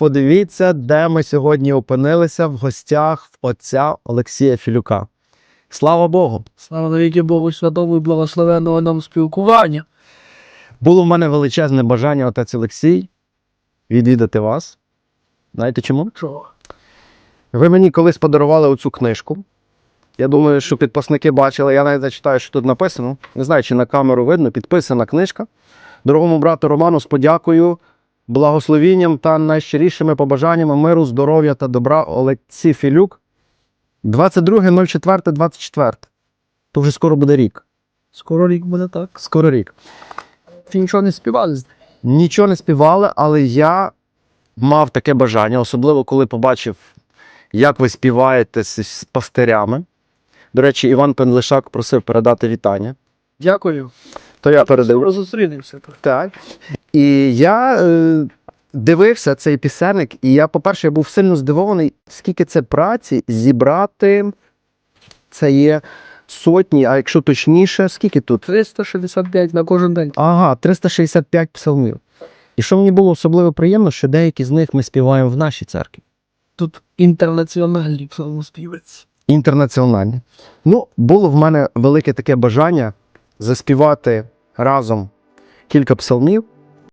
подивіться, де ми сьогодні опинилися в гостях в отця Олексія Філюка. Слава Богу! Слава навіки Богу Святому і благословенного нам спілкування. Було в мене величезне бажання, отець Олексій, відвідати вас. Знаєте чому? Чого? Ви мені колись подарували оцю книжку. Я думаю, що підписники бачили, я навіть зачитаю, що тут написано. Не знаю, чи на камеру видно, підписана книжка. Дорогому брату Роману з подякою, благословінням та найщирішими побажаннями миру, здоров'я та добра Олексій Філюк. 22.04.24. То вже скоро буде рік. Скоро рік буде так. Скоро рік. Ти нічого не співали Нічого не співали, але я мав таке бажання, особливо коли побачив, як ви співаєте з, пастирями. До речі, Іван Пенлишак просив передати вітання. Дякую. То я передав. Скоро зустрінемося. Так. І я е, дивився цей пісенник, і я, по-перше, я був сильно здивований, скільки це праці зібрати. Це є сотні, а якщо точніше, скільки тут? 365 на кожен день. Ага, 365 псалмів. І що мені було особливо приємно, що деякі з них ми співаємо в нашій церкві. Тут інтернаціональний псалмоспівець. Інтернаціональні. Ну, було в мене велике таке бажання заспівати разом кілька псалмів.